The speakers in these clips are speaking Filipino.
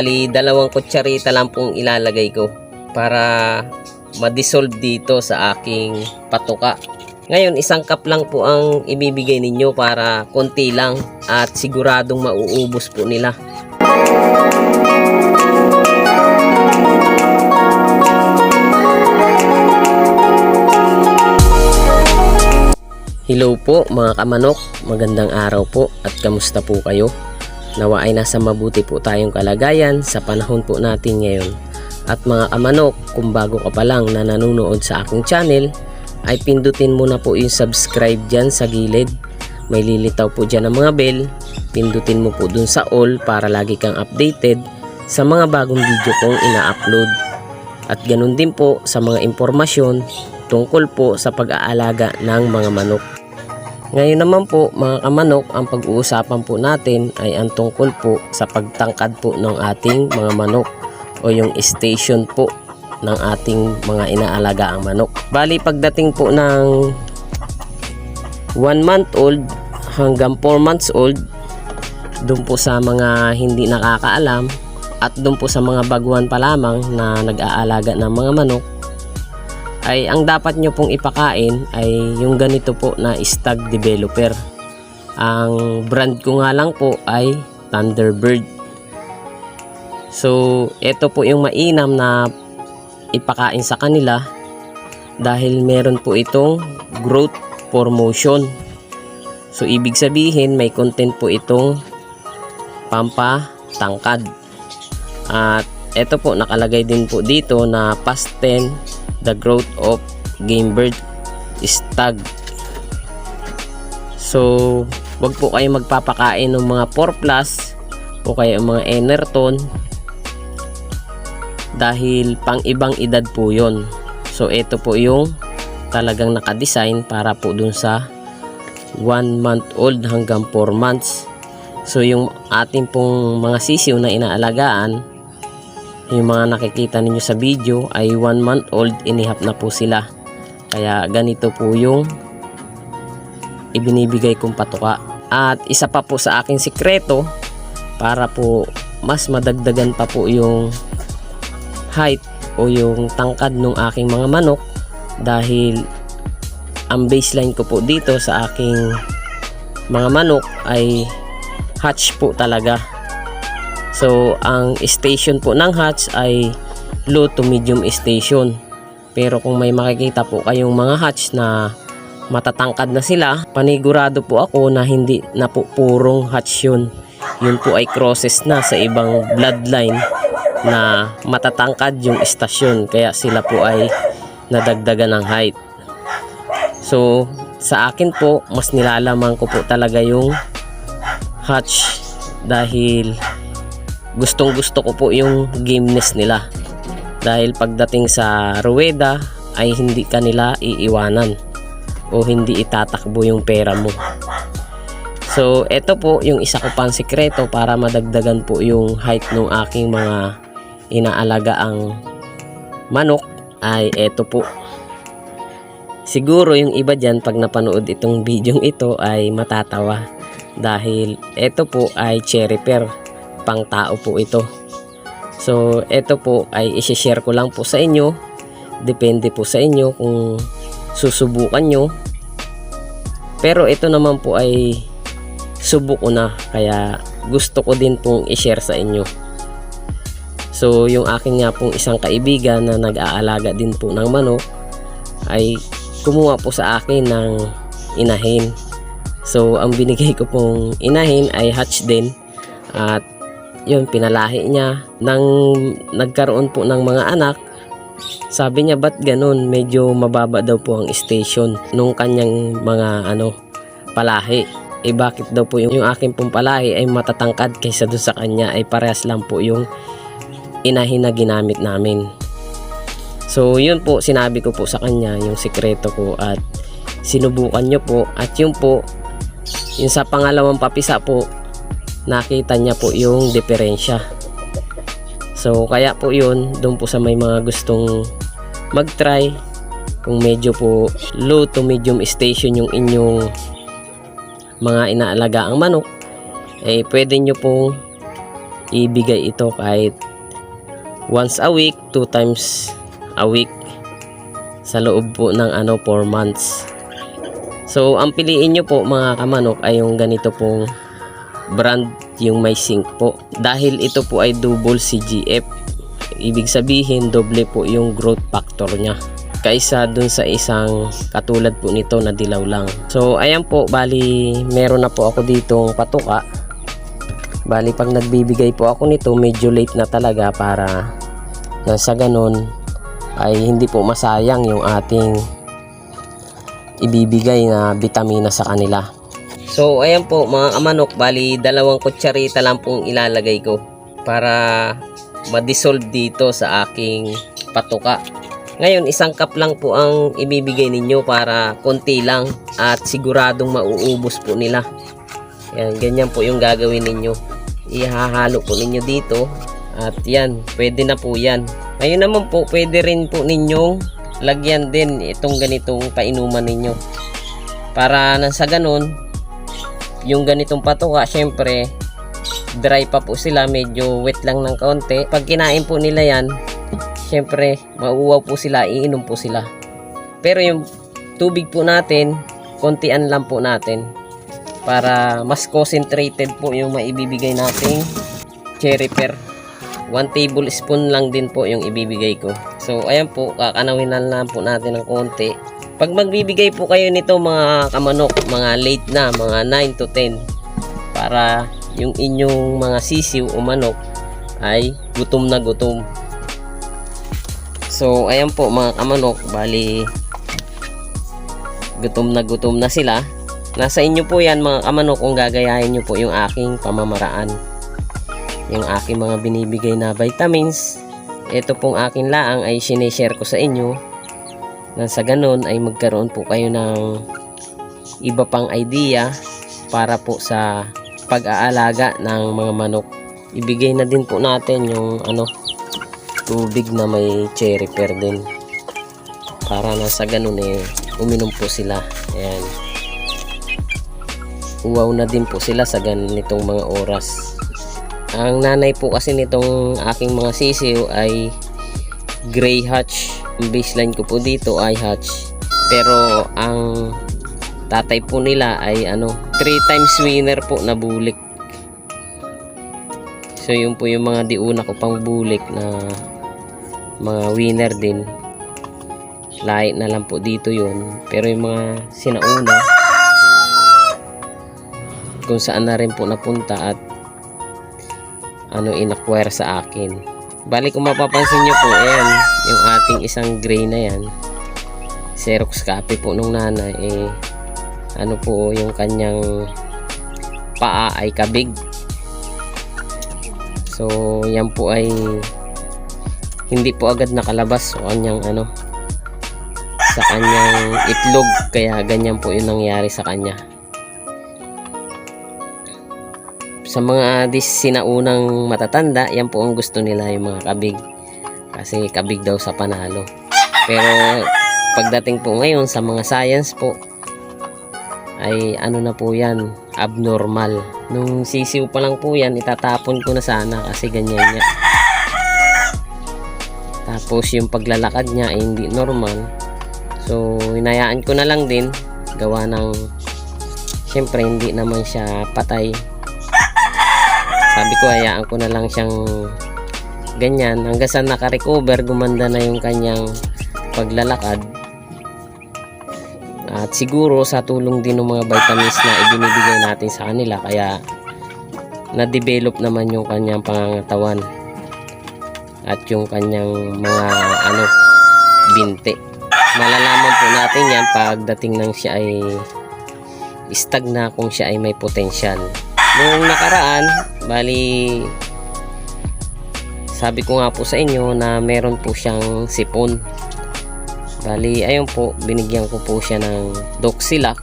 Bali, dalawang kutsarita lang pong ilalagay ko para ma-dissolve dito sa aking patuka. Ngayon, isang cup lang po ang ibibigay ninyo para konti lang at siguradong mauubos po nila. Hello po mga kamanok, magandang araw po at kamusta po kayo? Nawa ay nasa mabuti po tayong kalagayan sa panahon po natin ngayon. At mga kamanok, kung bago ka pa lang na nanonood sa aking channel, ay pindutin mo na po yung subscribe dyan sa gilid. May lilitaw po dyan ng mga bell, pindutin mo po dun sa all para lagi kang updated sa mga bagong video kong ina-upload. At ganun din po sa mga impormasyon tungkol po sa pag-aalaga ng mga manok. Ngayon naman po mga kamanok, ang pag-uusapan po natin ay ang tungkol po sa pagtangkad po ng ating mga manok o yung station po ng ating mga inaalaga ang manok. Bali pagdating po ng 1 month old hanggang 4 months old, doon po sa mga hindi nakakaalam at doon po sa mga baguhan pa lamang na nag-aalaga ng mga manok, ay ang dapat nyo pong ipakain ay yung ganito po na stag developer. Ang brand ko nga lang po ay Thunderbird. So, ito po yung mainam na ipakain sa kanila dahil meron po itong growth promotion. So, ibig sabihin may content po itong pampatangkad. At ito po nakalagay din po dito na past 10 the growth of game bird stag. So, wag po kayo magpapakain ng mga 4 plus o kaya mga Enerton dahil pang ibang edad po yon. So, ito po yung talagang nakadesign para po dun sa 1 month old hanggang 4 months. So, yung ating pong mga sisiw na inaalagaan yung mga nakikita ninyo sa video ay 1 month old inihap na po sila. Kaya ganito po yung ibinibigay kong patuka. At isa pa po sa aking sikreto para po mas madagdagan pa po yung height o yung tangkad ng aking mga manok dahil ang baseline ko po dito sa aking mga manok ay hatch po talaga So, ang station po ng hatch ay low to medium station. Pero kung may makikita po kayong mga hatch na matatangkad na sila, panigurado po ako na hindi na po purong hatch yun. Yun po ay crosses na sa ibang bloodline na matatangkad yung istasyon. Kaya sila po ay nadagdagan ng height. So, sa akin po, mas nilalaman ko po talaga yung hatch dahil gustong gusto ko po yung gameness nila. Dahil pagdating sa ruweda ay hindi kanila iiwanan o hindi itatakbo yung pera mo. So eto po yung isa ko pang sikreto para madagdagan po yung height ng aking mga inaalagaang manok ay eto po. Siguro yung iba dyan pag napanood itong video ito ay matatawa. Dahil eto po ay cherry pear pang tao po ito. So, ito po ay isi-share ko lang po sa inyo. Depende po sa inyo kung susubukan nyo. Pero ito naman po ay subok na. Kaya gusto ko din pong i-share sa inyo. So, yung akin nga pong isang kaibigan na nag-aalaga din po ng manok ay kumuha po sa akin ng inahin. So, ang binigay ko pong inahin ay hatch din at yun pinalahi niya. Nang nagkaroon po ng mga anak sabi niya ba't ganun? Medyo mababa daw po ang station nung kanyang mga ano palahi. Eh bakit daw po yung, yung aking pong palahi ay matatangkad kaysa doon sa kanya? Ay parehas lang po yung inahin na ginamit namin. So yun po sinabi ko po sa kanya yung sikreto ko at sinubukan nyo po. At yun po yung sa pangalawang papisa po nakita niya po yung diferensya so kaya po yun doon po sa may mga gustong mag try kung medyo po low to medium station yung inyong mga inaalaga ang manok eh pwede nyo pong ibigay ito kahit once a week, two times a week sa loob po ng ano 4 months. So, ang piliin nyo po mga kamanok ay yung ganito pong brand yung may zinc po. Dahil ito po ay double CGF. Ibig sabihin, doble po yung growth factor niya. Kaysa dun sa isang katulad po nito na dilaw lang. So, ayan po, bali meron na po ako ditong patuka. Bali, pag nagbibigay po ako nito, medyo late na talaga para sa ganun ay hindi po masayang yung ating ibibigay na bitamina sa kanila. So ayan po mga kamanok, bali dalawang kutsarita lang pong ilalagay ko para ma-dissolve dito sa aking patuka. Ngayon isang cup lang po ang ibibigay ninyo para konti lang at siguradong mauubos po nila. Yan, ganyan po yung gagawin ninyo. Ihahalo po ninyo dito at yan, pwede na po yan. Ngayon naman po, pwede rin po ninyong lagyan din itong ganitong painuman ninyo. Para nang sa ganun, yung ganitong patuka, syempre, dry pa po sila, medyo wet lang ng kaunti. Pag kinain po nila yan, syempre, mauuwaw po sila, iinom po sila. Pero yung tubig po natin, kontian lang po natin para mas concentrated po yung maibibigay nating cherry pear. 1 tablespoon lang din po yung ibibigay ko. So, ayan po, kakanawin na lang po natin ng konti. Pag magbibigay po kayo nito mga kamanok, mga late na, mga 9 to 10, para yung inyong mga sisiw o manok ay gutom na gutom. So, ayan po mga kamanok, bali gutom na gutom na sila. Nasa inyo po yan mga kamanok kung gagayahin nyo po yung aking pamamaraan yung aking mga binibigay na vitamins. Ito pong akin laang ay sineshare ko sa inyo na sa ganun ay magkaroon po kayo ng iba pang idea para po sa pag-aalaga ng mga manok. Ibigay na din po natin yung ano tubig na may cherry pear din para na sa ganun eh uminom po sila. Ayan. Uwaw na din po sila sa ganitong mga oras. Ang nanay po kasi nitong aking mga sisiw ay gray hatch. Baseline ko po dito ay hatch. Pero ang tatay po nila ay ano, 3 times winner po na bulik. So yun po yung mga diuna ko pang bulik na mga winner din. Lahi na lang po dito yun. Pero yung mga sinauna kung saan na rin po napunta at ano inacquire sa akin. Bali kung mapapansin nyo po, ayan, yung ating isang gray na yan, Xerox copy po nung nanay, eh, ano po yung kanyang paa ay kabig. So, yan po ay hindi po agad nakalabas sa kanyang ano sa kanyang itlog. Kaya ganyan po yung nangyari sa kanya sa mga dis sinaunang matatanda, yan po ang gusto nila yung mga kabig. Kasi kabig daw sa panalo. Pero pagdating po ngayon sa mga science po, ay ano na po yan, abnormal. Nung sisiw pa lang po yan, itatapon ko na sana kasi ganyan niya. Tapos yung paglalakad niya ay hindi normal. So, hinayaan ko na lang din. Gawa ng, syempre hindi naman siya patay sabi ko hayaan ko na lang siyang ganyan. Hanggang sa naka-recover gumanda na yung kanyang paglalakad. At siguro sa tulong din ng mga vitamins na ibinibigay natin sa kanila kaya na-develop naman yung kanyang pangangatawan at yung kanyang mga ano binte. Malalaman po natin yan pagdating ng siya ay stagna kung siya ay may potensyal Noong nakaraan, bali sabi ko nga po sa inyo na meron po siyang sipon. Bali, ayun po, binigyan ko po siya ng Doxilac.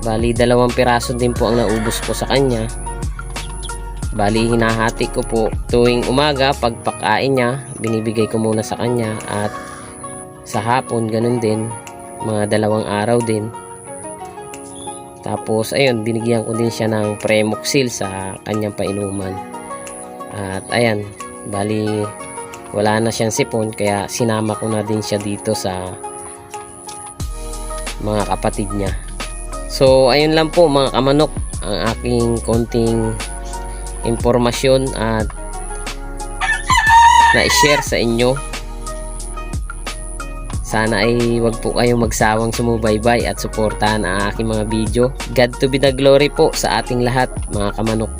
Bali, dalawang piraso din po ang naubos ko sa kanya. Bali, hinahati ko po tuwing umaga, pagpakain niya, binibigay ko muna sa kanya at sa hapon, ganun din, mga dalawang araw din. Tapos ayun, binigyan ko din siya ng Premoxil sa kanyang painuman. At ayan, bali wala na siyang sipon kaya sinama ko na din siya dito sa mga kapatid niya. So ayun lang po mga kamanok ang aking konting impormasyon at na-share sa inyo. Sana ay wag po kayong magsawang sumubaybay at suportahan ang aking mga video. God to be the glory po sa ating lahat mga kamanok.